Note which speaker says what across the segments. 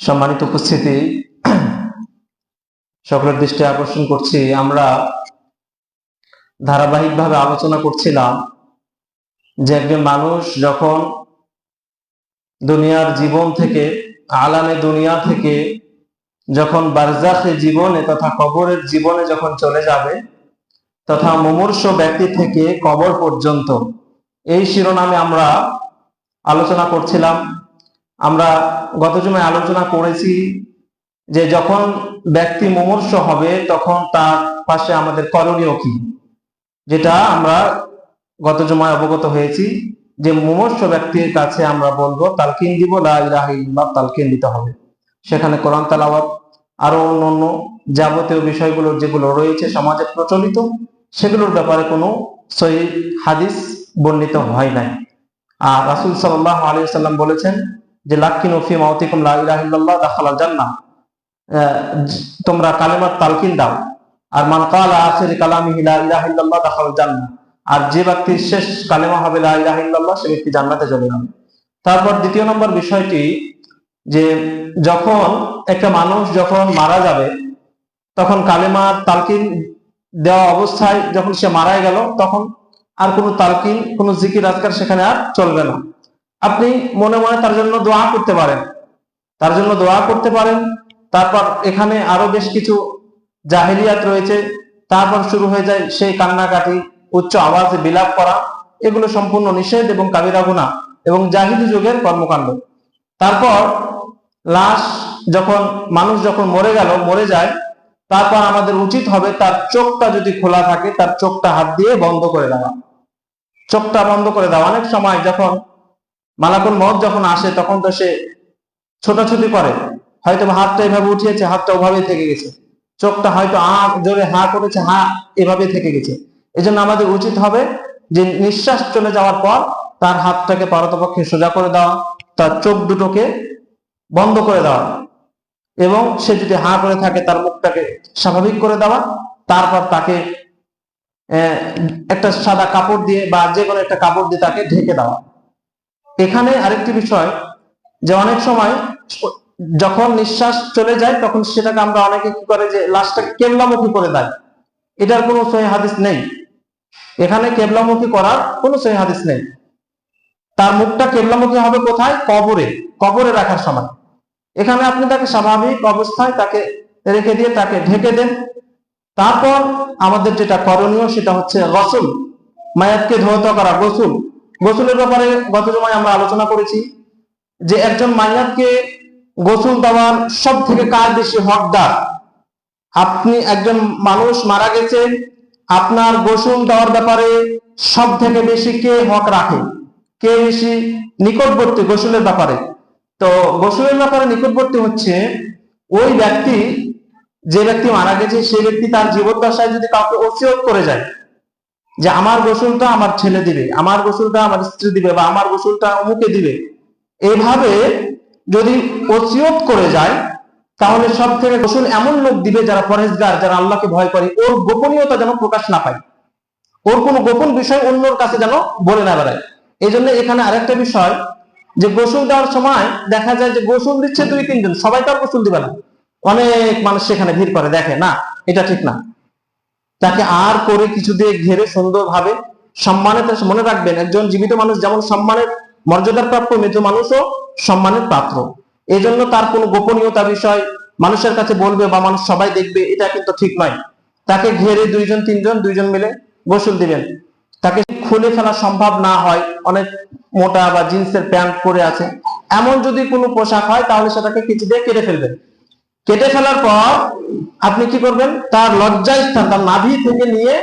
Speaker 1: সম্মানিত উপস্থিতি। সকলের দৃষ্টি আকর্ষণ করছি। আমরা ধারাবাহিকভাবে আলোচনা করছিলাম যে একজন মানুষ যখন দুনিয়ার জীবন থেকে, আলামে দুনিয়া থেকে যখন বারজাখে জীবনে তথা কবরের জীবনে যখন চলে যাবে, তথা মুমূর্ষ ব্যক্তি থেকে কবর পর্যন্ত, এই শিরোনামে আমরা আলোচনা করছিলাম। আমরা গত জমায় আলোচনা করেছি যে যখন ব্যক্তি মুমূর্ষ হবে, তখন তার পাশে আমাদের করণীয় কি? যেটা আমরা গত জমায় অবগত হয়েছি যে মুমূর্ষ ব্যক্তির কাছে আমরা বলব, তালকিন দিব, লা ইলাহা ইল্লাল্লাহ, তালকিন দিতে হবে। সেখানে কোরআন তালাওয়াত আরও অন্য যাবতীয় বিষয়গুলো যেগুলো রয়েছে সমাজে প্রচলিত, সেগুলোর ব্যাপারে কোনো সহি হাদিস বর্ণিত হয় নাই। আর রাসূল সাল্লাল্লাহু আলাইহি সাল্লাম বলেছেন যে লাক্কিনু ফি মাউতিকুম লা ইলাহা ইল্লাল্লাহ দাখালাল জান্নাহ। আহ, তোমরা কালেমার তালকিন দাও। আর মান কালা আখির কালামিহি লা ইলাহা ইল্লাল্লাহ দাখালাল জান্নাহ। আর যে ব্যক্তির শেষ কালেমা হবে লা ইলাহা ইল্লাল্লাহ সে ব্যক্তি জান্নাতে চলে যাবে। তারপর দ্বিতীয় নম্বর বিষয়টি যে যখন একটা মানুষ যখন মারা যাবে তখন কালেমা তালকিন দেওয়া অবস্থায় যখন সে মারা গেল তখন আর কোনো তালকিন কোনো জিকির আজকার সেখানে আর চলবে না। আপনি মনে মনে তার জন্য দোয়া করতে পারেন। তার জন্য দোয়া করতে পারেন। তারপর এখানে আরও বেশ কিছু জাহেলিয়াত রয়েছে। তারপর শুরু হয়ে যায় সেই কান্নাকাটি, উচ্চ আওয়াজে বিলাপ করা। এগুলো সম্পূর্ণ নিষেধ এবং কাবিরা গুনাহ এবং জাহিলি যুগের কর্মকাণ্ড। তারপর লাশ যখন, মানুষ যখন মরে গেল, মরে যায়, তারপর আমাদের উচিত হবে তার চোখটা যদি খোলা থাকে, তার চোখটা হাত দিয়ে বন্ধ করে দেওয়া। চোখটা বন্ধ করে দেওয়া। অনেক সময় যখন মালাকুল মত যখন আসে, তখন তো সে ছোটাছুটি করে। হয়তো হাতটা এভাবে উঠিয়েছে, হাতটা ওভাবেই থেকে গেছে। চোখটা হয়তো আ জোরে হা করেছে, হা এভাবে থেকে গেছে। এজন্য আমাদের উচিত হবে যে নিঃশ্বাস চলে যাওয়ার পর তার হাতটাকে পারতপক্ষে সোজা করে দেওয়া, তার চোখ দুটোকে বন্ধ করে দেওয়া এবং সে যদি হা করে থাকে, তার মুখটাকে স্বাভাবিক করে দেওয়া, তারপর তাকে একটা সাদা কাপড় দিয়ে বা যে কোনো একটা কাপড় দিয়ে তাকে ঢেকে দেওয়া। এখানে আরেকটি বিষয় যে অনেক সময় যখন নিঃশ্বাস চলে যায়, তখন সেটাকে আমরা অনেকে কি করে যে লাশটা কেবলামুখী করে দেয়। এটার কোনো সহি হাদিস নেই। এখানে কেবলামুখী করার কোনো সহি হাদিস নেই। তার মুখটা কেবলামুখী হবে কোথায়? কবরে। কবরে রাখার সময়। এখানে আপনি তাকে স্বাভাবিক অবস্থায় তাকে রেখে দিয়ে তাকে ঢেকে দেন। তারপর আমাদের যেটা করণীয় সেটা হচ্ছে গসল। মায়াতকে ধৌত করা গোসল। গোসলের ব্যাপারে গত সময় আমরা আলোচনা করেছি যে একজন মাইয়াতকে গোসল দেওয়ার সব থেকে কার বেশি হকদার? আপনি একজন মানুষ মারা গেছে, আপনার গোসল দেওয়ার ব্যাপারে সব থেকে বেশি কে হক রাখে? কে বেশি নিকটবর্তী গোসলের ব্যাপারে? তো গোসলের ব্যাপারে নিকটবর্তী হচ্ছে ওই ব্যক্তি, যে ব্যক্তি মারা গেছে সেই ব্যক্তি তার জীবদ্দশায় যদি কাউকে ওসিয়ত করে যায় যে আমার গোসলটা আমার ছেলে দিবে, আমার গোসলটা আমার স্ত্রী দিবে বা আমার গোসলটা অমুকে দিবে। এভাবে যদি ওসিয়ত করে যায়, তাহলে সব থেকে গোসল এমন লোক দিবে যারা পরেশগার, যারা আল্লাহকে ভয় করে। ওর গোপনীয়তা যেন প্রকাশ না পায়। ওর কোনো গোপন বিষয় অন্যর কাছে যেন বলে না বেড়ায়। এই জন্য এখানে আরেকটা বিষয়, যে গোসল দেওয়ার সময় দেখা যায় যে গোসল দিচ্ছে দুই তিনজন সবাই তো আর গোসল দিবে না। অনেক মানুষ সেখানে ভিড় করে, দেখে, না, এটা ঠিক না। তাকে আর করে কিছু দিয়ে ঘেরে সুন্দরভাবে সম্মানের সাথে- মনে রাখবেন, একজন জীবিত মানুষ যেমন সম্মানের মর্যাদার প্রাপ্য, মৃত মানুষও সম্মানের পাত্র। এই জন্য তার কোনো গোপনীয়তা বিষয় মানুষের কাছে বলবে বা মানুষ সবাই দেখবে, এটা কিন্তু ঠিক নয়। তাকে ঘেরে দুইজন, তিনজন, দুইজন মিলে গোসল দিবেন। তাকে খুলে ফেলা সম্ভব না হয়, অনেক মোটা বা জিন্সের প্যান্ট পরে আছে। এমন যদি কোনো পোশাক হয়, তাহলে সেটাকে কিছু দিয়ে কেটে ফেলবেন। কেটে ফেলার পর আপনি কি করবেন? তার লজ্জা স্থান তার নাভি থেকে নিয়ে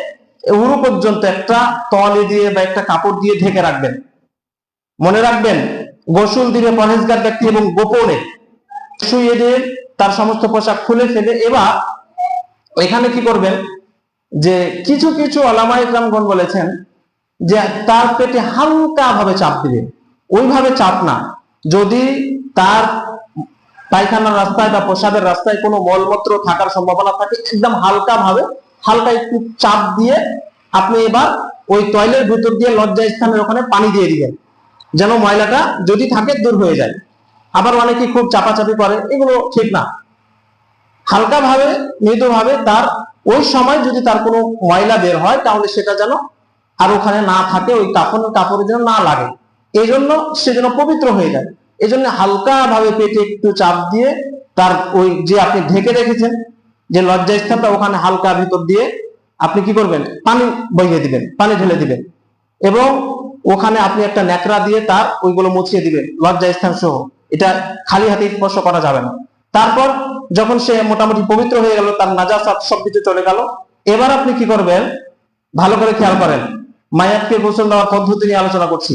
Speaker 1: উরু পর্যন্ত একটা তলে দিয়ে বা একটা কাপড় দিয়ে ঢেকে রাখবেন। মনে রাখবেন, গোসল দিবে পরহেজগার ব্যক্তি এবং গোপনে শুয়ে দিয়ে তার সমস্ত পোশাক খুলে ফেলে। এবার এখানে কি করবেন? যে কিছু কিছু আলামা ইকরামগণ বলেছেন যে তার পেটে হালকা ভাবে চাপ দিবে ওইভাবে চাপ না। যদি তার পায়খানার রাস্তায় বা প্রসাদের রাস্তায় কোনো মলমূত্র থাকার সম্ভাবনা থাকে, একদম হালকা ভাবে হালকা একটু চাপ দিয়ে আপনি এবার ওই টয়লেট ভিতর দিয়ে লজ্জা স্থানের ওখানে পানি দিয়ে দিবেন, যেন ময়লাটা যদি থাকে দূর হয়ে যায়। আবার অনেকে খুব চাপাচাপি করে, এগুলো ঠিক না। হালকা ভাবে মৃদু ভাবে তার, ওই সময় যদি তার কোনো ময়লা বের হয়, তাহলে সেটা যেন আর ওখানে না থাকে, ওই কাপড় কাপড়ে যেন না লাগে। এই জন্য সে যেন পবিত্র হয়ে যায়। এই জন্য হালকা ভাবে পেটে একটু চাপ দিয়ে তার ওই যে আপনি ঢেকে রেখেছেন, যে লজ্জা স্থানটা ওখানে হালকা ভিতর দিয়ে আপনি কি করবেন? পানি বইয়ে দিবেন, পানি ঢেলে দিবেন। এবং ওখানে আপনি একটা ন্যাকড়া দিয়ে তার ওইগুলো মুছিয়ে দিবেন লজ্জা স্থান সহ। এটা খালি হাতে স্পর্শ করা যাবে না। তারপর যখন সে মোটামুটি পবিত্র হয়ে গেল, তার নাজাসাত সবকিছু চলে গেল, এবার আপনি কি করবেন? ভালো করে খেয়াল করেন। মায়াতকে গোসল দেওয়ার পদ্ধতি নিয়ে আলোচনা করছি।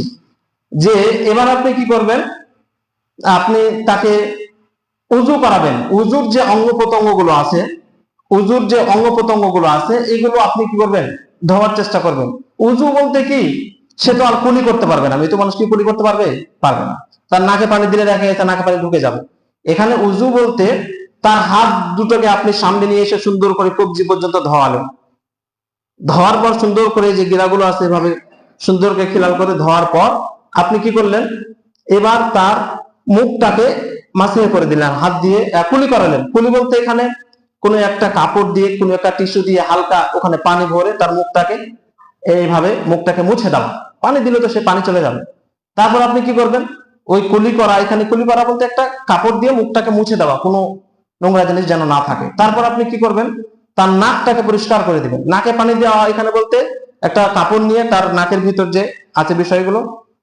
Speaker 1: যে এবার আপনি কি করবেন? আপনি তাকে উজু করাবেন। উজুর যে অঙ্গ প্রত্যঙ্গগুলো আছে, উজুর যে অঙ্গ প্রত্যঙ্গগুলো আছে, এগুলো আপনি কি করবেন? ধোয়ার চেষ্টা করবেন। উজু বলতে কি? সে তো আর কুলি করতে পারবে না। মৃত মানুষ কি কুলি করতে পারবে? পারবে না। তার নাকে পানি দিলে দেখা তার নাকে পানি ঢুকে যাবে। এখানে উজু বলতে তার হাত দুটোকে আপনি সামনে নিয়ে এসে সুন্দর করে কবজি পর্যন্ত ধোয়ালেন। ধোয়ার পর সুন্দর করে যে গিরাগুলো আছে, এভাবে সুন্দর করে খিলাল করে ধোয়ার পর আপনি কি করলেন? এবার তার মুখটাকে মাসিয়ে করে দিলেন, হাত দিয়ে কুলি করালেন। কুলি বলতে এখানে কোনো একটা কাপড় দিয়ে, কোনো একটা টিস্যু দিয়ে হালকা ওখানে পানি ভরে তার মুখটাকে এইভাবে মুখটাকে মুছে দাও। পানি দিলে তো সে পানি চলে যাবে। তারপর আপনি কি করবেন? ওই কুলি করা, এখানে কুলি করা বলতে একটা কাপড় দিয়ে মুখটাকে মুছে দেওয়া, কোনো নোংরা জিনিস যেন না থাকে। তারপর আপনি কি করবেন? তার নাকটাকে পরিষ্কার করে দিবেন। নাকে পানি দেওয়া এখানে বলতে একটা কাপড় নিয়ে তার নাকের ভিতর যে আছে বিষয়গুলো,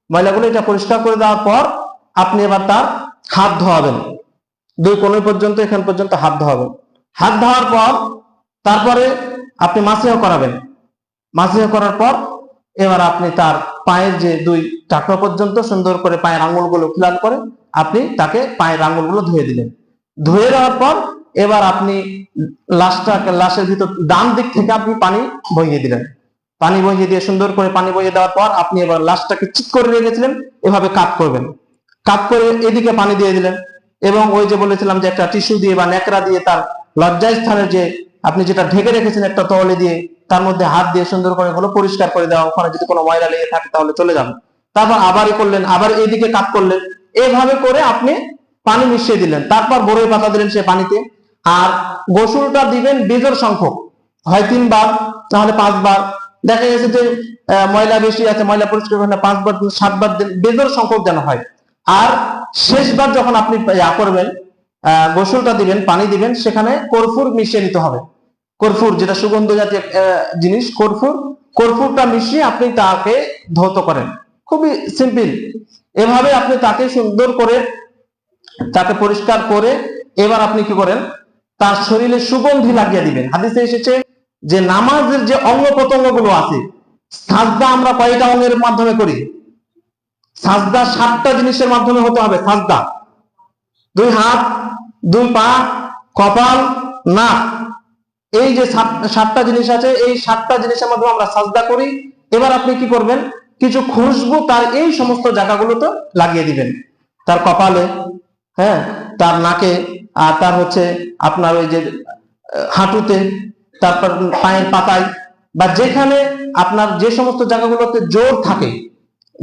Speaker 1: ময়লাগুলো, এটা পরিষ্কার করে দেওয়ার পর আপনি এবার তার হাত ধোয়াবেন। দুই কোণ পর্যন্ত, এখান পর্যন্ত হাত ধোয়াবেন। হাত ধোয়ার পর, তারপরে আপনি মাসিয়া করাবেন। মাসিয়া করার পর, এবার আপনি তার পায়ের যে দুই টাকা পর্যন্ত সুন্দর করে পায়ের আঙুলগুলো খিলাল করে আপনি তাকে পায়ের আঙুলগুলো ধুয়ে দিলেন। ধুয়ে দেওয়ার পর, এবার আপনি লাশটাকে, লাশের ভিতর ডান দিক থেকে আপনি পানি বইয়ে দিলেন। পানি বইয়ে দিয়ে সুন্দর করে পানি বইয়ে দেওয়ার পর, আপনি এবার লাশটাকে চিক করে রেখেছিলেন, এভাবে কাট করবেন। কাট করে এদিকে পানি দিয়ে দিলেন। এবং ওই যে বলেছিলাম যে একটা টিস্যু দিয়ে বা ন্যাকড়া দিয়ে তার লজ্জায় স্থানের যে আপনি যেটা ঢেকে রেখেছেন একটা তলে দিয়ে, তার মধ্যে হাত দিয়ে সুন্দর করে হলো পরিষ্কার করে দেওয়া, ওখানে যদি কোনো ময়লা লেগে থাকে তাহলে চলে যাবে তারপর আবারই করলেন, আবার এইদিকে কাট করলেন। এইভাবে করে আপনি পানি মিশিয়ে দিলেন। তারপর বড়ই পাতা দিলেন সে পানিতে। আর গোসলটা দিবেন বেজর সংখ্যক। হয় তিনবার, তাহলে পাঁচবার। দেখা গেছে যে ময়লা বেশি আছে, ময়লা পরিষ্কার পাঁচবার, সাতবার বেজর সংখ্যক যেন হয়। আর শেষবার যখন আপনি ইয়া করবেন গোসলটা দিবেন, পানি দিবেন, সেখানে কর্ফুর মিশিয়ে নিতে হবে। কর্ফুর, যেটা সুগন্ধ জাতীয় জিনিস, কর্ফুর, কর্ফুরটা মিশিয়ে আপনি তাকে ধৌত করেন। খুবই সিম্পল। এভাবে আপনি তাকে সুন্দর করে, তাকে পরিষ্কার করে, এবার আপনি কি করেন? তার শরীরে সুগন্ধি লাগিয়ে দিবেন। হাদিসে এসেছে যে, নামাজের যে অঙ্গ প্রত্যঙ্গগুলো আছে, সাজদা আমরা কয়টা অঙ্গের মাধ্যমে করি? সাজদা সাতটা জিনিসের মাধ্যমে হতে হবে, সাজদা। দুই হাত, দুই পা, কপাল, নাক। এই যে সাত- সাতটা জিনিস আছে, এই সাতটা জিনিসের মাধ্যমে আমরা সাজদা করি। এবার আপনি কি করবেন? কিছু খুশবু তার এই সমস্ত জায়গাগুলোতে লাগিয়ে দিবেন। তার কপালে হ্যাঁ তার নাকে, আর তার হচ্ছে আপনার ওই যে হাঁটুতে, তারপর পায়ের পাতায়, বা যেখানে আপনার যে সমস্ত জায়গাগুলোতে জোর থাকে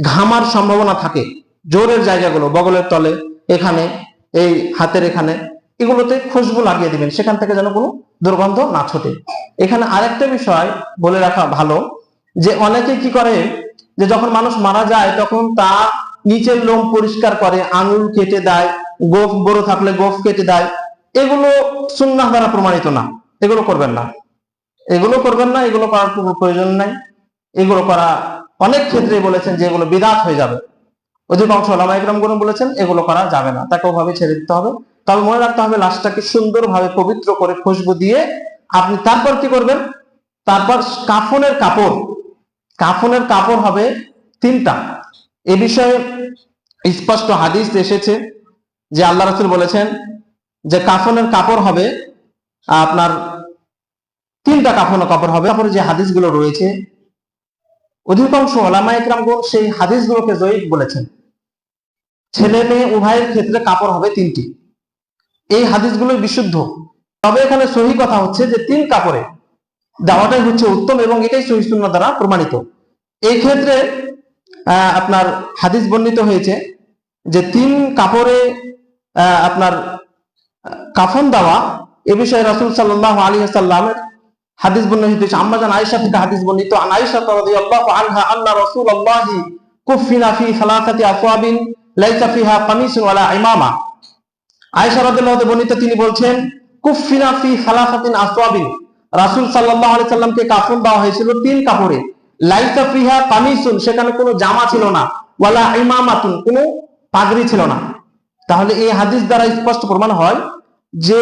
Speaker 1: ঘামার সম্ভাবনা থাকে। জোরের জায়গাগুলো, বগলের তলে, এখানে, এই হাতের এখানে, এগুলোতে খুশবু লাগিয়ে দিবেন। সেখান থেকে যেন কোনো দুর্গন্ধ না ছোটে। এখানে আরেকটা বিষয় বলে রাখা ভালো, যে অনেকে কি করে, যে যখন মানুষ মারা যায়, তখন তা নিচের লোম পরিষ্কার করে, আঙুল কেটে দেয়, গোফ বড় থাকলে গোফ কেটে দেয়। এগুলো সুন্নাহ দ্বারা প্রমাণিত না। এগুলো করবেন না। এগুলো করবেন না, এগুলো করার কোনো প্রয়োজন নাই। এগুলো করা অনেক ক্ষেত্রে বলেছেন যে এগুলো বিদাত হয়ে যাবে। অধিকাংশ ওলামা ইকরামগুলো বলেছেন, এগুলো করা যাবে না। তাকে ওভাবে ছেড়ে দিতে হবে। তবে মনে রাখতে হবে, লাশটাকে সুন্দরভাবে পবিত্র করে খুশবু দিয়ে আপনি তারপর কি করবেন? তারপর কাফনের কাপড় কাফনের কাপড় হবে তিনটা। এ বিষয়ে স্পষ্ট হাদিস এসেছে যে আল্লাহ রসুল বলেছেন যে কাফনের কাপড় হবে, আপনার তিনটা কাফনের কাপড় হবে। তারপরে যে হাদিসগুলো রয়েছে অধিকাংশ ওলামা ইকরামগণ সেই হাদিসগুলোকে জয়ীফ বলেছেন। ছেলে মেয়ে উভয়ের ক্ষেত্রে কাপড় হবে তিনটি। এই হাদিসগুলো বিশুদ্ধ। তবে এখানে সহি কথা হচ্ছে যে তিন কাপড়ে দেওয়াটাই হচ্ছে উত্তম এবং এটাই সহি সুন্নাহ দ্বারা প্রমাণিত। এই ক্ষেত্রে আপনার হাদিস বর্ণিত হয়েছে যে তিন কাপড়ে আপনার কাফন দেওয়া, এ বিষয়ে রাসূল সাল্লাল্লাহু আলী সাল্লামের হাদিস বর্ণিত হয়েছে, আম্মাজান আয়েশা থেকে হাদিস বর্ণিত, আন আয়েশা রাদিয়াল্লাহু আনহা আন্না রাসূলুল্লাহি কুফিনা ফি সালাসাতি আসওয়াবিন লাইসা ফিহা কামিসুন ওয়ালা ইমামা। আয়েশা রাদিয়াল্লাহু বর্ণিত, তিনি বলছেন কুফিনা ফি সালাসাতিন আসওয়াবিন। রাসূল সাল্লাল্লাহু আলাইহি সাল্লামকে কাফন দেওয়া হয়েছিল তিন কাপড়ে। লাইসা ফিহা কামিসুন, সেখানে কোনো জামা ছিল না, ওয়ালা ইমামাতুন, কোনো পাগড়ি ছিল না। তাহলে এই হাদিস দ্বারা স্পষ্ট প্রমাণ হয় যে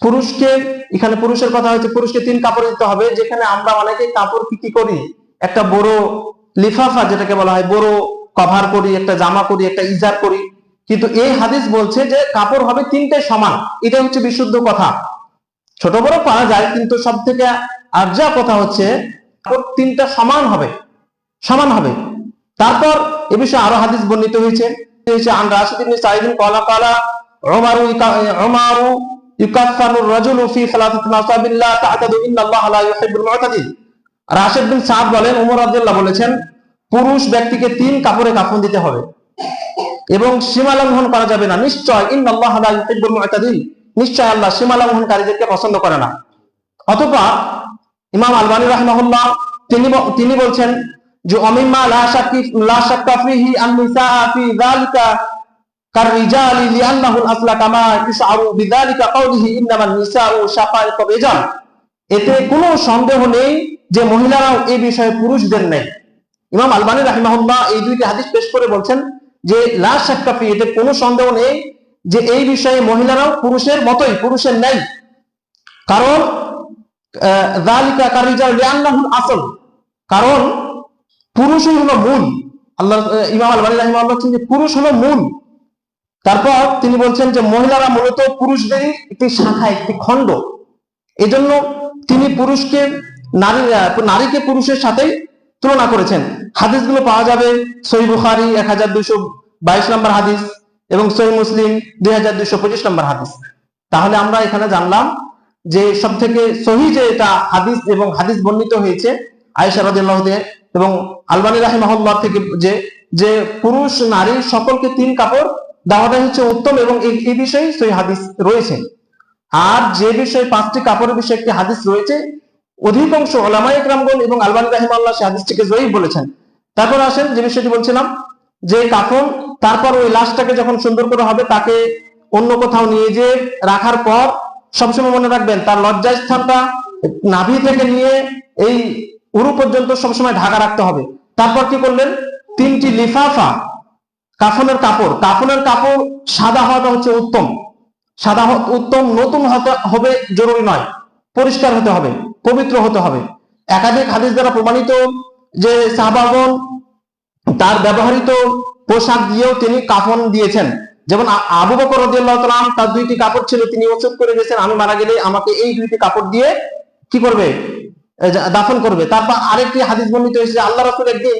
Speaker 1: পুরুষকে, এখানে পুরুষের কথা হচ্ছে পুরুষকে তিন কাপড় দিতে হবে, যেখানে আমরা অনেকে কাপড় কি কি করি? একটা বড় লিফাফা যেটাকে বলা হয়, বড় কভার করি, একটা জামা করি, একটা ইজার করি। কিন্তু এই হাদিস বলছে যে কাপড় হবে তিনটে সমান। এটা হচ্ছে বিশুদ্ধ কথা। ছোট বড় পারা যায়, কিন্তু সব থেকে আর্যা কথা হচ্ছে কাপড় তিনটা সমান হবে সমান হবে। তারপর এ বিষয়ে আরও হাদিস বর্ণিত হয়েছে। হয়েছে আন রাশিদ ইবনে ক্বালা ক্বালা উমারু ইকা- ইউকাফফানু রাজুলু ফি ইন্নাল্লাহা লা ইউহিব্বুল বিন সাদ বলেন বলেছেন, পুরুষ ব্যক্তিকে তিন কাপড়ে কাফন দিতে হবে এবং সীমা লঙ্ঘন করা যাবে না। নিশ্চয় ইন্নাল্লাহা লা ইউহিব্বুল নিশ্চয় আল্লাহ সীমা লঙ্ঘনকারীদেরকে পছন্দ করে না। অথবা ইমাম আলবানী রাহমাহুল্লাহ, তিনি তিনি বলছেন যে, অমিম্মা লা শাক্কি লা শাক্কা ফিহি আন নিসা ফি যালিকা كالرجال لأنه الأصل كما يشعر بذلك قوله إنما النساء شقائق الرجال এতে কোনো সন্দেহ নেই যে মহিলারাও এই বিষয়ে পুরুষদের নেই ইমাম আলবানী রাহিমাহুল্লাহ এই দুইটি হাদিস পেশ করে বলছেন যে লা শাক্কাফি এতে কোনো সন্দেহ নেই যে এই বিষয়ে মহিলারাও পুরুষের মতোই পুরুষের নেই কারণ আহ, যালিকা কারিজাল লিআন্নাহুল আসল কারণ পুরুষই হলো মূল আল্লাহ আহ, ইমাম আলবানী রাহিমাহুল্লাহ বলছেন যে পুরুষ হলো মূল তারপর তিনি বলছেন যে মহিলারা মূলত পুরুষদেরই একটি শাখা, একটি খণ্ড। এজন্য তিনি পুরুষকে, নারী নারীকে পুরুষের সাথে তুলনা করেছেন। হাদিসগুলো পাওয়া যাবে, সহি বুখারি এক হাজার দুইশো বাইশ নম্বর হাদিস এবং সহি মুসলিম দুই হাজার দুইশো পঁচিশ নম্বর হাদিস। তাহলে আমরা এখানে জানলাম যে সব থেকে সহি যে এটা হাদিস এবং হাদিস বর্ণিত হয়েছে, আয়েশা রাদিয়াল্লাহু থেকে এবং আলবানী রাহিমাহুল্লাহ থেকে যে যে পুরুষ নারী সকলকে তিন কাপড় দেওয়াটা হচ্ছে উত্তম এবং এই- বিষয়ে সেই হাদিস রয়েছে। আর যে বিষয়ে পাঁচটি কাপড়ের বিষয়ে একটি হাদিস রয়েছে, অধিকাংশ ওলামা ইকরামগণ এবং আলবানী রাহিমাল্লাহ সে হাদিসটিকে জয়ী বলেছেন। তারপর আসেন যে বিষয়টি বলছিলাম, যে কাফন, তারপর ওই লাশটাকে যখন সুন্দর করে হবে, তাকে অন্য কোথাও নিয়ে যে রাখার পর সবসময় মনে রাখবেন তার লজ্জা স্থানটা নাভি থেকে নিয়ে এই উরু পর্যন্ত সবসময় ঢাকা রাখতে হবে। তারপর কি করলেন? তিনটি লিফাফা কাফনের কাপড়। কাফনের কাপড় সাদা হওয়াটা হচ্ছে উত্তম। সাদা উত্তম, নতুন হতে হবে, জরুরি নয়। পরিষ্কার হতে হবে, পবিত্র হতে হবে। একাধিক হাদিস দ্বারা প্রমাণিত যে সাহাবাগণ তার ব্যবহৃত পোশাক দিয়েও তিনি কাফন দিয়েছেন। যেমন আবু বকর রাদিয়াল্লাহু তার দুইটি কাপড় ছিল, তিনি ওসব করে গেছেন আমি মারা গেলে আমাকে এই দুইটি কাপড় দিয়ে কি করবে? দাফন করবে। তারপর আরেকটি হাদিস বর্ণিত হয়েছে আল্লাহ রাসূল একদিন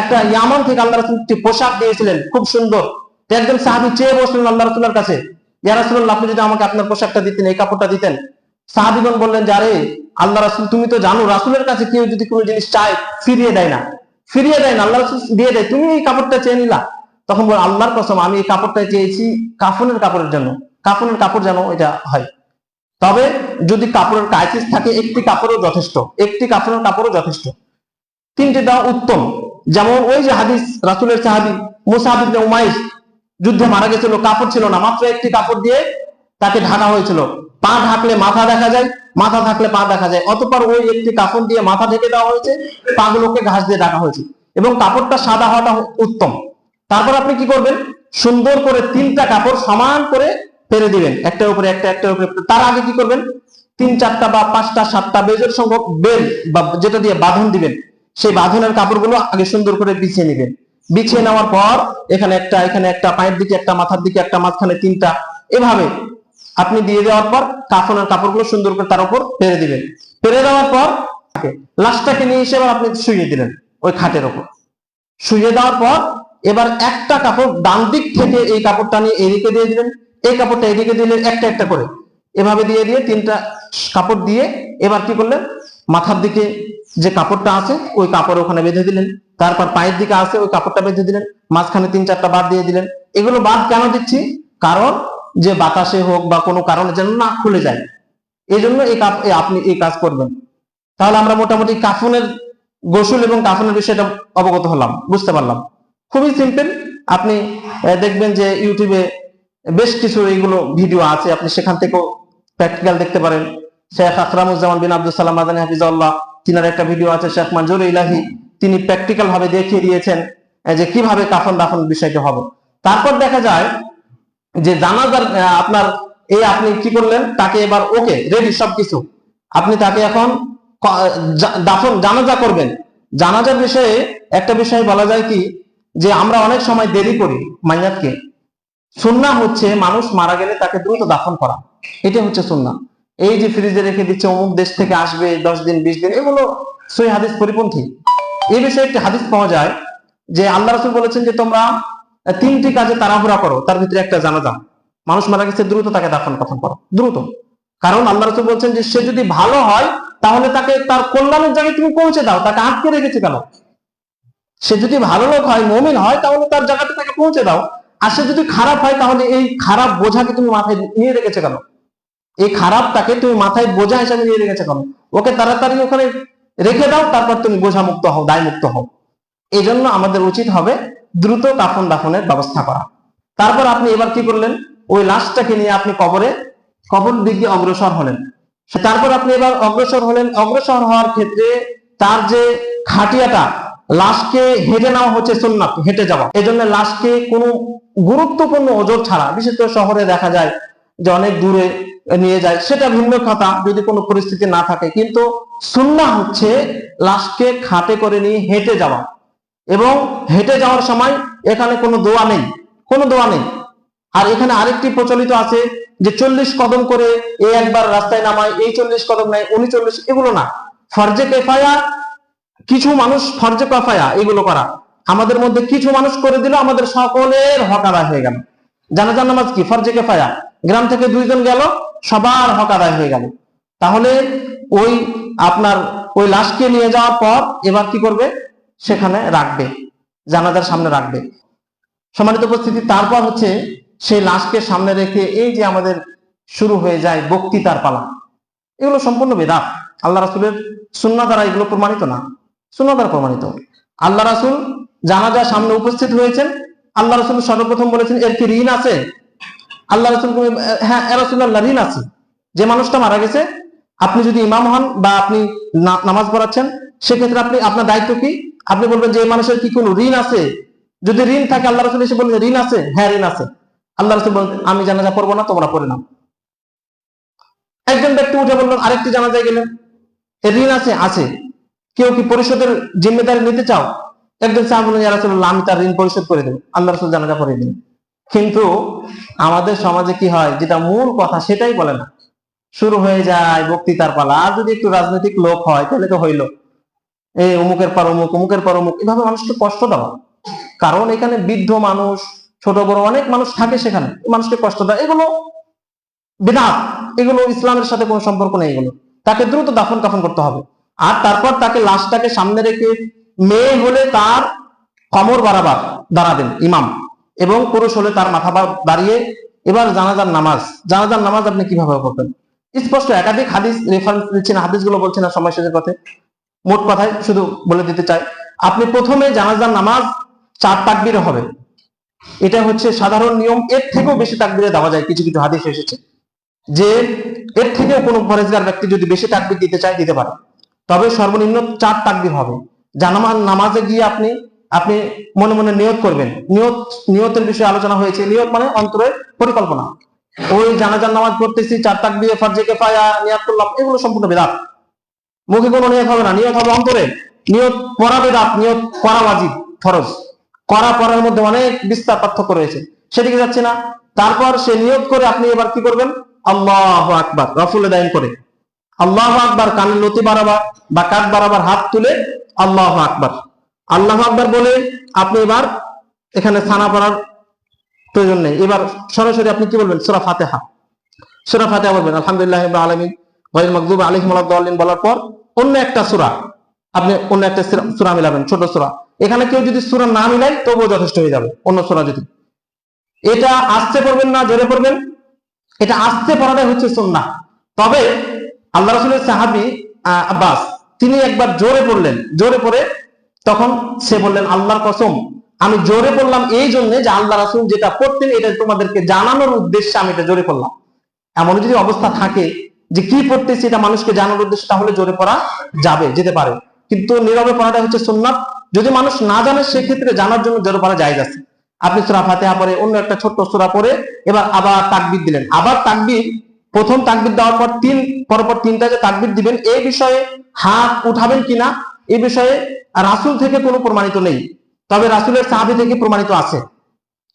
Speaker 1: একটা ইয়ামান থেকে আল্লাহ রাসূল একটি পোশাক দিয়েছিলেন, খুব সুন্দর। একজন সাহাবী চেয়ে বসলেন আল্লাহ রাসূলের কাছে, ইয়া আপনি যদি আমাকে আপনার পোশাকটা দিতেন, এই কাপড়টা দিতেন? সাহাবীগণ বললেন, যে আরে, আল্লাহ রাসুল, তুমি তো জানো, রাসুলের কাছে কেউ যদি কোনো জিনিস চায়, ফিরিয়ে দেয় না। ফিরিয়ে দেয় না, আল্লাহ রাসূল দিয়ে দেয়, তুমি এই কাপড়টা চেয়ে নিলা। তখন বল, আল্লাহর কসম, আমি এই কাপড়টা চেয়েছি কাফনের কাপড়ের জন্য, কাফনের কাপড় যেন এটা হয়। তবে যদি কাপড়ের কাইসিস থাকে, একটি কাপড়ও যথেষ্ট, একটি কাপড়ের কাপড়ও যথেষ্ট। তিনটি দেওয়া উত্তম। যেমন ওই যে হাদিস, রাসূলের সাহাবী মুসাহাব ইবনে উমাইর যুদ্ধে মারা গেছিল, কাপড় ছিল না, মাত্র একটি কাপড় দিয়ে তাকে ঢাকা হয়েছিল। পা ঢাকলে মাথা দেখা যায়, মাথা থাকলে পা দেখা যায়। অতঃপর ওই একটি কাপড় দিয়ে মাথা ঢেকে দেওয়া হয়েছে, পাগুলোকে ঘাস দিয়ে ঢাকা হয়েছে। এবং কাপড়টা সাদা হওয়াটা উত্তম। তারপর আপনি কি করবেন? সুন্দর করে তিনটা কাপড় সমান করে পেরে দিবেন একটার উপরে, একটা একটার উপরে। তার আগে কি করবেন? তিন, চারটা বা পাঁচটা, সাতটা বেজের সংখ্যক বেল বা যেটা দিয়ে বাঁধন দিবেন। সেই বাঁধনের কাপড়গুলো আগে সুন্দর করে বিছিয়ে নেবেন। বিছিয়ে নেওয়ার পর এখানে একটা এখানে একটা পায়ের দিকে একটা মাথার দিকে একটা মাঝখানে তিনটা এভাবে আপনি দিয়ে দেওয়ার পর কাফনের কাপড়গুলো সুন্দর করে তার উপর পেরে দিবেন। পেরে দেওয়ার পর লাশটাকে নিয়ে এসে এবার আপনি শুয়ে দিলেন ওই খাটের ওপর শুয়ে দেওয়ার পর এবার একটা কাপড় ডান দিক থেকে এই কাপড়টা নিয়ে এদিকে দিয়ে দিলেন এই কাপড়টা এদিকে দিলেন একটা একটা করে। এভাবে দিয়ে দিয়ে তিনটা কাপড় দিয়ে এবার কি করলেন? মাথার দিকে যে কাপড়টা আছে, ওই কাপড় ওখানে বেঁধে দিলেন। তারপর পায়ের দিকে আছে, ওই কাপড়টা বেঁধে দিলেন। মাঝখানে তিন চারটা বাদ দিয়ে দিলেন। এগুলো বাদ কেন দিচ্ছি? কারণ যে বাতাসে হোক বা কোনো কারণে যেন না খুলে যায়। এই জন্য এই আপনি এই কাজ করবেন। তাহলে আমরা মোটামুটি কাফনের গোসল এবং কাফনের বিষয়টা অবগত হলাম, বুঝতে পারলাম। খুবই সিম্পল আপনি দেখবেন যে ইউটিউবে বেশ কিছু এইগুলো ভিডিও আছে। আপনি সেখান থেকেও প্র্যাকটিক্যাল দেখতে পারেন। শেখ আকরামুজ্জামান বিন আব্দুল সালাম মাদানী হাফিজাল্লাহ তিনার একটা ভিডিও আছে শেখ মঞ্জুর ইলাহি। তিনি প্র্যাকটিক্যাল ভাবে দেখিয়ে দিয়েছেন যে কীভাবে কাফন দাফন বিষয়টি হবে। তারপর দেখা যায় যে জানাজার আপনার এই আপনি কি করলেন, তাকে এবার ওকে রেডি সবকিছু। আপনি তাকে এখন দাফন, জানাজা করবেন। জানাজার বিষয়ে একটা বিষয় বলা যায় কি, যে আমরা অনেক সময় দেরি করি মাইয়াতকে। সুন্না হচ্ছে মানুষ মারা গেলে তাকে দ্রুত দাফন করা। এটা হচ্ছে সুন্না এই যে ফ্রিজে রেখে দিচ্ছে, অমুক দেশ থেকে আসবে, দশ দিন, বিশ দিন, এগুলো সই হাদিস পরিপন্থী। এই বিষয়ে একটি হাদিস পাওয়া যায় যে আল্লাহ রসুল বলেছেন যে তোমরা তিনটি কাজে তাড়াহুড়া করো, তার ভিতরে একটা জানাজা। মানুষ মারা গেছে, দ্রুত তাকে দাফন কাফন করো, দ্রুত। কারণ আল্লাহ রসুল বলছেন যে সে যদি ভালো হয়, তাহলে তাকে তার কল্যাণের জায়গায় তুমি পৌঁছে দাও, তাকে আটকে রেখেছে কেন? সে যদি ভালো লোক হয়, মমিন হয়, তাহলে তার জায়গাতে তাকে পৌঁছে দাও। আর সে যদি খারাপ হয়, তাহলে এই খারাপ বোঝাকে তুমি মাথায় নিয়ে রেখেছে কেন? এই খারাপটাকে তুমি মাথায় বোঝা হিসাবে নিয়ে রেখেছে কেন? ওকে তাড়াতাড়ি ওখানে রেখে দাও, তারপর তুমি বোঝা মুক্ত হও, দায় মুক্ত হও। এই জন্য আমাদের উচিত হবে দ্রুত কাফন দাফনের ব্যবস্থা করা। তারপর আপনি এবার কি করলেন? ওই লাশটাকে নিয়ে আপনি কবরে, কবর দিকে অগ্রসর হলেন। তারপর আপনি এবার অগ্রসর হলেন। অগ্রসর হওয়ার ক্ষেত্রে তার যে খাটিয়াটা, লাশকে হেঁটে নেওয়া হচ্ছে সুন্নাত, হেঁটে যাওয়া। এই জন্য লাশকে কোনো গুরুত্বপূর্ণ ওজোর ছাড়া, বিশেষ করে শহরে দেখা যায় যে অনেক দূরে নিয়ে যায়। সেটা ভিন্ন কথা, যদি কোনো পরিস্থিতি না থাকে। কিন্তু সুন্না হচ্ছে লাশকে খাটে করে নিয়ে হেঁটে যাওয়া। এবং হেঁটে যাওয়ার সময় এখানে কোনো দোয়া নেই। কোনো দোয়া নেই। আর এখানে আরেকটি প্রচলিত আছে যে চল্লিশ কদম করে এই একবার রাস্তায় নামায়, এই চল্লিশ কদম নেয় উনচল্লিশ এগুলো না। ফরজে কেফায়া, কিছু মানুষ ফরজে কাফায়া এগুলো করা। আমাদের মধ্যে কিছু মানুষ করে দিল, আমাদের সকলের হক আদায় হয়ে গেল। জানাজার নামাজ কি? ফরজে কেফায়া। গ্রাম থেকে দুইজন গেল, সবার হক আদায় হয়ে গেল। তাহলে ওই আপনার, ওই লাশকে নিয়ে যাওয়ার পর এবার কি করবে? সেখানে রাখবে, জানাজার সামনে রাখবে। সম্মানিত উপস্থিতি, তারপর হচ্ছে সেই লাশকে সামনে রেখে এই যে আমাদের শুরু হয়ে যায় বক্তৃতার পালা। এগুলো সম্পূর্ণ বেদাত। আল্লাহ রাসুলের সুন্না দ্বারা এগুলো প্রমাণিত না। সুন্না দ্বারা প্রমাণিত। আল্লাহ রাসুল জানাজার সামনে উপস্থিত হয়েছেন। আল্লাহ রাসুল সর্বপ্রথম বলেছেন, এর কি ঋণ আছে? আল্লাহ রাসুল হ্যাঁ এ রাসূলুল্লাহ ঋণ আছে। যে মানুষটা মারা গেছে, আপনি যদি ইমাম হন বা আপনি নামাজ পড়াচ্ছেন, সেক্ষেত্রে আপনি, আপনার দায়িত্ব কি? আপনি বলবেন যে মানুষের কি কোনো ঋণ আছে? যদি ঋণ থাকে, আল্লাহ রসুল এসে বলবেন ঋণ আছে হ্যাঁ ঋণ আছে। আল্লাহ রসুল বলেন, আমি জানাজা পড়ব না, তোমরা পড়ে নাও। একজন ব্যক্তি উঠে বললেন, আরেকটি জানাজায় গেলেন। ঋণ আছে? আছে। কেউ কি পরিশোধের জিম্মেদারি নিতে চাও? একজন সাহেব বললেন আমি তার ঋণ পরিশোধ করে দেবো। আল্লাহ রসুল জানাজা পড়ে দিন কিন্তু আমাদের সমাজে কি হয়? যেটা মূল কথা সেটাই বলে না। শুরু হয়ে যায় বক্তৃতার পালা। আর যদি একটু রাজনৈতিক লোক হয়, তাহলে তো হইল। এই অমুকের পর অমুক, অমুকের পর অমুক। এভাবে মানুষকে কষ্ট দেওয়া। কারণ এখানে বৃদ্ধ মানুষ, ছোট বড় অনেক মানুষ থাকে সেখানে। মানুষকে কষ্ট দেয় এগুলো বিধাত এগুলো ইসলামের সাথে কোনো সম্পর্ক নেই এগুলো। তাকে দ্রুত দাফন কাফন করতে হবে। আর তারপর তাকে লাশটাকে সামনে রেখে মেয়ে হলে তার কমর বাড়াবার দাঁড়াবেন, ইমাম। এবং পুরুষ হলে তার মাথা দাঁড়িয়ে এবার জানাজার নামাজ। জানাজার নামাজ আপনি কীভাবে করবেন স্পষ্ট একাধিক হাদিস রেফারেন্স দিচ্ছেন হাদিসগুলো বলছেন না, সময় শেষের পথে। মোট কথায় শুধু বলে দিতে চাই, আপনি প্রথমে জানাজার নামাজ চার তাকবিরে হবে। এটা হচ্ছে সাধারণ নিয়ম, এর থেকেও বেশি তাকবিরে দেওয়া যায়, কিছু কিছু হাদিস এসেছে। যে এর থেকেও কোনো পরেজগার ব্যক্তি যদি বেশি তাকবির দিতে চায়, দিতে পারে। তবে সর্বনিম্ন চার তাকবির হবে। জানামার নামাজে গিয়ে আপনি আপনি মনে মনে নিয়ত করবেন। নিয়ত, নিয়তের বিষয়ে আলোচনা হয়েছে। নিয়ত মানে অন্তরের পরিকল্পনা। ওই জানাজার নামাজ পড়তেছি, চার তাকবিরে ফরজে কেফায়া নিয়াত করলাম, এগুলো সম্পূর্ণ বেদাত। মুখে কোনো নিয়ত হবে না। নিয়ত হবে অন্তরে। নিয়ত পড়া বেদাত, নিয়ত করা ওয়াজিব, ফরজ। করা, পড়ার মধ্যে অনেক বিস্তার পার্থক্য রয়েছে। সেদিকে যাচ্ছে না। তারপর সে নিয়ত করে আপনি এবার কি করবেন? আল্লাহ আকবার রফুলে দায়ন করে। আল্লাহ আকবার, কানের লতি বাড়াবার বা কাঠ বাড়াবার হাত তুলে আল্লাহ আকবার। আল্লাহ আকবার বলে আপনি এবার এখানে ছানা পড়ার প্রয়োজন নেই। এবার সরাসরি আপনি কি বলবেন? সুরা ফাতেহা। সুরা ফাতেহা বলবেন, আলহামদুলিল্লাহ ওয়াইল মাকদুব বলার পর অন্য একটা সূরা, আপনি অন্য একটা সূরা মিলাবেন, ছোট সূরা। এখানে কেউ যদি সুরা না মিলাই, তবুও যথেষ্ট হয়ে যাবে অন্য সুরা যদি। এটা আসতে পড়বেন না, জোরে পড়বেন। এটা আসতে পড়াটাই হচ্ছে সুন্না তবে আল্লাহ রসুলের সাহাবি আব্বাস, তিনি একবার জোরে পড়লেন। জোরে পড়ে তখন সে বললেন, আল্লাহর কসম, আমি জোরে পড়লাম এই জন্য যে আল্লাহ রাসুল যেটা পড়তেন এটা তোমাদেরকে জানানোর উদ্দেশ্যে আমি এটা জোরে পড়লাম এমন যদি অবস্থা থাকে যে কি পড়তেছি এটা মানুষকে জানানোর উদ্দেশ্যে, তাহলে জোরে পড়া যাবে, যেতে পারে। কিন্তু নীরবে পড়াটা হচ্ছে সুন্নাত। যদি মানুষ না জানে, সেক্ষেত্রে জানার জন্য জোরে পড়া যায় আছে। আপনি সুরা ফাতেহা পরে অন্য একটা ছোট্ট সুরা পরে এবার আবার তাকবির দিলেন। আবার তাকবির, প্রথম তাকবির দেওয়ার পর তিন, পরপর তিনটা যে তাকবির দিবেন এই বিষয়ে হাত উঠাবেন কিনা এই বিষয়ে রাসুল থেকে কোনো প্রমাণিত নেই। তবে রাসুলের সাহাবি থেকে প্রমাণিত আছে।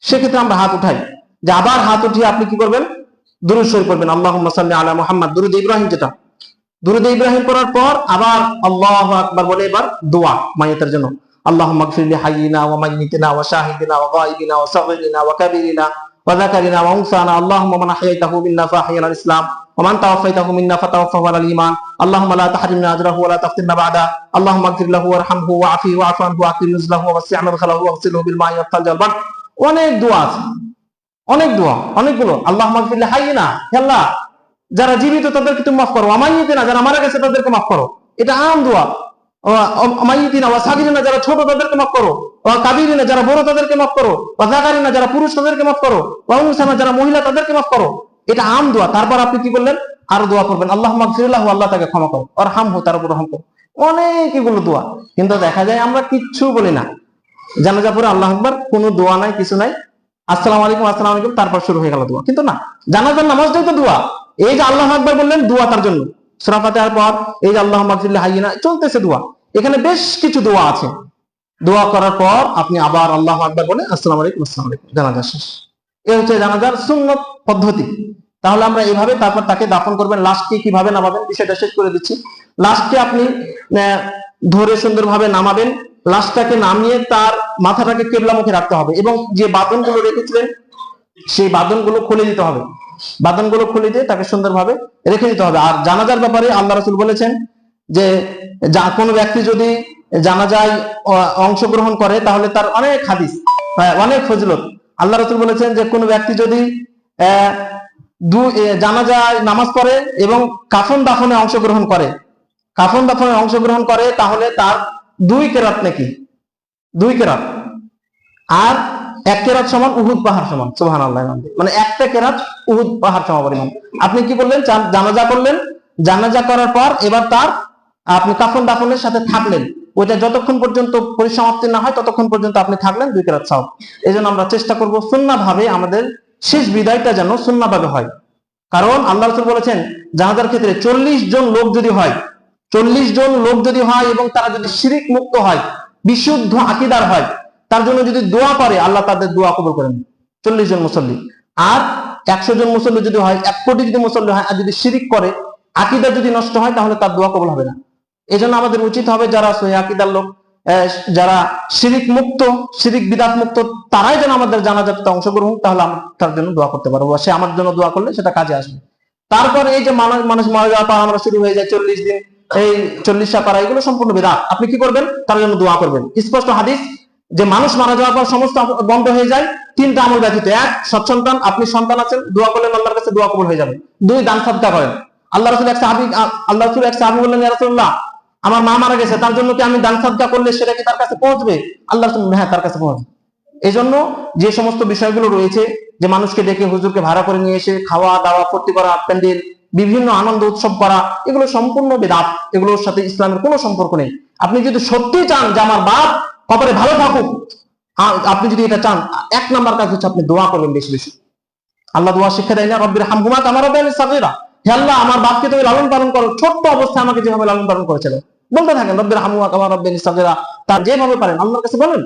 Speaker 1: সেক্ষেত্রে আমরা হাত উঠাই। যে আবার হাত উঠিয়ে আপনি কি করবেন? দুরুদ শরীফ পড়বেন। আল্লাহ সাল্লি আলা মোহাম্মদ। দুরুদ ইব্রাহিম যেটা। দুরুদ ইব্রাহিম পড়ার পর আবার আল্লাহ আকবর বলে এবার দোয়া মাইতার জন্য। আল্লাহ মগফিরলি হাইনা ওয়া মাইয়িতিনা ওয়া শাহিদিনা ওয়া গায়বিনা ওয়া সাগিরিনা ওয়া কাবীরিনা ওয়া যাকারিনা ওয়া উনসানা। আল্লাহুম্মা মান আহয়াইতাহু মিন্না ফাহিয়াল ইসলাম। ومن توفيته منا فتوفه على الايمان اللهم لا تحرمنا اجره ولا تفتنا بعده اللهم اغفر له وارحمه وعافه واعف عنه واكرم نزله ووسع مدخله واغسله بالماء والثلج والبرد অনেক দোয়া আছে অনেক দোয়া অনেকগুলো আল্লাহ মাগফিল্লা হাইনা হে আল্লাহ যারা জীবিত তাদেরকে তুমি মাফ করো আমাইতে না যারা মারা গেছে তাদেরকে মাফ করো এটা আম দোয়া আমাইতিনা ওয়া সাগিরিনা যারা ছোট তাদেরকে মাফ করো ওয়া কাবিরিনা যারা বড় তাদেরকে মাফ করো ওয়া জাকারিনা যারা পুরুষ তাদেরকে মাফ করো ওয়া উনসানা যারা মহিলা তাদেরকে মাফ করো এটা আম দোয়া। তারপর আপনি কি বললেন আরও দোয়া করবেন। আল্লাহ মাগফিরুল্লাহ আল্লাহ তাকে ক্ষমা করো। আর হাম হো তার উপর রহম করো। অনেক এগুলো দোয়া। কিন্তু দেখা যায় আমরা কিচ্ছু বলি না। জানাজা পরে আল্লাহ আকবার, কোনো দোয়া নাই, কিছু নাই। আসসালামু আলাইকুম আসসালামু আলাইকুম, তারপর শুরু হয়ে গেল দোয়া। কিন্তু না, জানাজার নামাজটাই তো দোয়া। এই যে আল্লাহ আকবার বললেন, দোয়া তার জন্য। সূরা ফাতিহার পর এই যে আল্লাহ মাগফিরুল্লাহ হাইয়িনা চলতেছে দোয়া। এখানে বেশ কিছু দোয়া আছে। দোয়া করার পর আপনি আবার আল্লাহ আকবার বলে আসসালামু আলাইকুম, আসসালাম আলাইকুম। জানাজা শেষ। এ হচ্ছে জানাজার সুন্নত পদ্ধতি। তাহলে আমরা এইভাবে তারপর তাকে দাফন করবেন, লাশকে কীভাবে নামাবেন, বিষয়টা শেষ করে দিচ্ছি। লাশকে আপনি ধরে সুন্দরভাবে নামাবেন। লাশটাকে নামিয়ে তার মাথাটাকে কেবলা মুখে রাখতে হবে এবং যে বাদনগুলো রেখেছিলেন, সেই বাদনগুলো খুলে দিতে হবে। বাদনগুলো খুলে দিয়ে তাকে সুন্দরভাবে রেখে দিতে হবে। আর জানাজার ব্যাপারে আল্লাহ রসুল বলেছেন যে, যা কোনো ব্যক্তি যদি জানাজায় অংশগ্রহণ করে, তাহলে তার অনেক হাদিস অনেক ফজিলত। আল্লাহ রসুল বলেছেন যে, কোনো ব্যক্তি যদি জানাজায় নামাজ পড়ে এবং কাফন দাফনে অংশগ্রহণ করে, কাফন দাফনে অংশগ্রহণ করে, তাহলে তার দুই কেরাত নাকি? দুই কেরাত। আর এক কেরাত সমান উহুদ পাহাড় সমান সুবহান আল্লাহ মানে একটা কেরাত উহুদ পাহাড় সমান পরিমাণ আপনি কি বললেন? জানাজা করলেন, জানাজা করার পর এবার তার, আপনি কাফন দাফনের সাথে থাকলেন। ওইটা যতক্ষণ পর্যন্ত পরিসমাপ্তি না হয়, ততক্ষণ পর্যন্ত আপনি থাকলেন দুই কেরাত সাহেব এই জন্য আমরা চেষ্টা করব সুন্না ভাবে আমাদের শেষ বিদায়টা যেন সুন্না ভাবে হয়। কারণ আল্লাহ রসুল বলেছেন জানাজার ক্ষেত্রে চল্লিশ জন লোক যদি হয়, চল্লিশ জন লোক যদি হয় এবং তারা যদি শিরিক মুক্ত হয়, বিশুদ্ধ আকিদার হয়, তার জন্য যদি দোয়া করে, আল্লাহ তাদের দোয়া কবুল করেন। চল্লিশ জন মুসল্লি। আর একশো জন মুসল্লি যদি হয়, এক কোটি যদি মুসল্লি হয়, আর যদি শিরিক করে, আকিদা যদি নষ্ট হয়, তাহলে তার দোয়া কবল হবে না। এই জন্য আমাদের উচিত হবে যারা সহি আকিদার লোক যারা শিরিক মুক্ত, শিরিক বিদাত মুক্ত, তারাই যেন আমাদের জানাজাতে অংশগ্রহণ তাহলে আমরা তার জন্য দোয়া করতে পারব। সে আমার জন্য দোয়া করলে সেটা কাজে আসবে। তারপর এই যে মানুষ মানুষ মারা যাওয়ার পর আমরা শুরু হয়ে যায় চল্লিশ দিন, এই চল্লিশটা করা এগুলো সম্পূর্ণ বিদাত। আপনি কি করবেন? তার জন্য দোয়া করবেন। স্পষ্ট হাদিস, যে মানুষ মারা যাওয়ার পর সমস্ত বন্ধ হয়ে যায়, তিনটা আমল ব্যতীত। এক সচ্ছন্তান আপনি সন্তান আছেন, দোয়া করলেন আল্লাহর কাছে দোয়া কবুল হয়ে যাবে। দুই, দান সাদকা করেন। আল্লাহ রসুল এক সাহাবি আল্লাহ রসুল এক সাহাবি বললেন রাসূলুল্লাহ আমার মা মারা গেছে, তার জন্য কি আমি দান সাদকা করলে সেটা কি তার কাছে পৌঁছবে? আল্লাহ হ্যাঁ তার কাছে পৌঁছবে। এই জন্য যে সমস্ত বিষয়গুলো রয়েছে, যে মানুষকে ডেকে হুজুরকে ভাড়া করে নিয়ে এসে খাওয়া, দাওয়া, ফুর্তি করা প্যান্ডেল, বিভিন্ন আনন্দ উৎসব করা, এগুলো সম্পূর্ণ বেদাত। এগুলোর সাথে ইসলামের কোনো সম্পর্ক নেই। আপনি যদি সত্যি চান যে আমার বাপ কপালে ভালো থাকুক আপনি যদি এটা চান, এক নাম্বার কাজ হচ্ছে আপনি দোয়া করবেন বেশি বেশি। আল্লাহ দোয়া শিক্ষা দেয় না, রব্বির হামহুমা আমার হে আল্লাহ, আমার বাপকে তুমি লালন পালন করো। ছোট্ট অবস্থায় আমাকে যেভাবে লালন পালন করেছিল। বলতে থাকেন রব্বির হামহুমা আমার রব্বির সাগীরা। তার যেভাবে পারেন, আল্লাহর কাছে বলেন।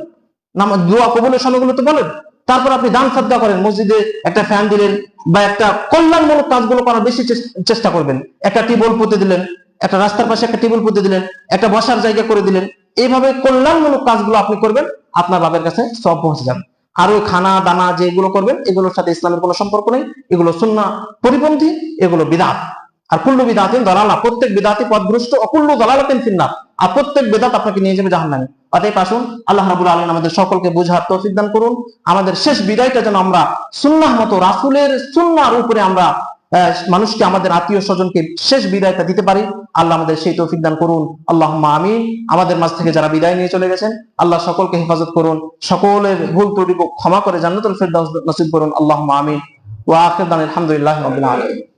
Speaker 1: নামাজ দোয়া কবুলের সময়গুলো তো বলেন। তারপর আপনি দান সাদকা করেন, মসজিদে একটা ফ্যান দিলেন বা একটা কল্যাণমূলক কাজগুলো করার বেশি চেষ্টা করবেন। একটা টিবল পুঁতে দিলেন, একটা রাস্তার পাশে একটা টেবিল পুঁতে দিলেন, একটা বসার জায়গা করে দিলেন। এইভাবে কল্যাণমূলক কাজগুলো আপনি করবেন, আপনার বাবার কাছে সব পৌঁছে যাবে। আর খানা দানা যেগুলো করবেন, এগুলোর সাথে ইসলামের কোনো সম্পর্ক নেই, এগুলো সুন্না পরিপন্থী, এগুলো বিদাত। আর কুল্লু বিদাতিন দলালা, প্রত্যেক বিদাতি পদভ্রষ্ট অকুল্লু দলালাতেন ফিন্নার।
Speaker 2: আর প্রত্যেক বেদাত আপনাকে নিয়ে যাবে জাহান নামে অতএব আসুন, আল্লাহ রাবুল আলম আমাদের সকলকে বোঝার তৌফিক দান করুন। আমাদের শেষ বিদায়টা যেন আমরা সুন্নাহ মতো রাসুলের সুন্নার উপরে আমরা মানুষকে আমাদের আত্মীয় স্বজনকে শেষ বিদায়টা দিতে পারি। আল্লাহ আমাদের সেই তৌফিক দান করুন। আল্লাহ আমিন। আমাদের মাঝ থেকে যারা বিদায় নিয়ে চলে গেছেন, আল্লাহ সকলকে হেফাজত করুন। সকলের ভুল ত্রুটিকে ক্ষমা করে জান্নাতুল ফেরদাউস নসিব করুন। আল্লাহ আমিন। ওয়া আখির দান আলহামদুলিল্লাহ রাব্বিল আলামিন।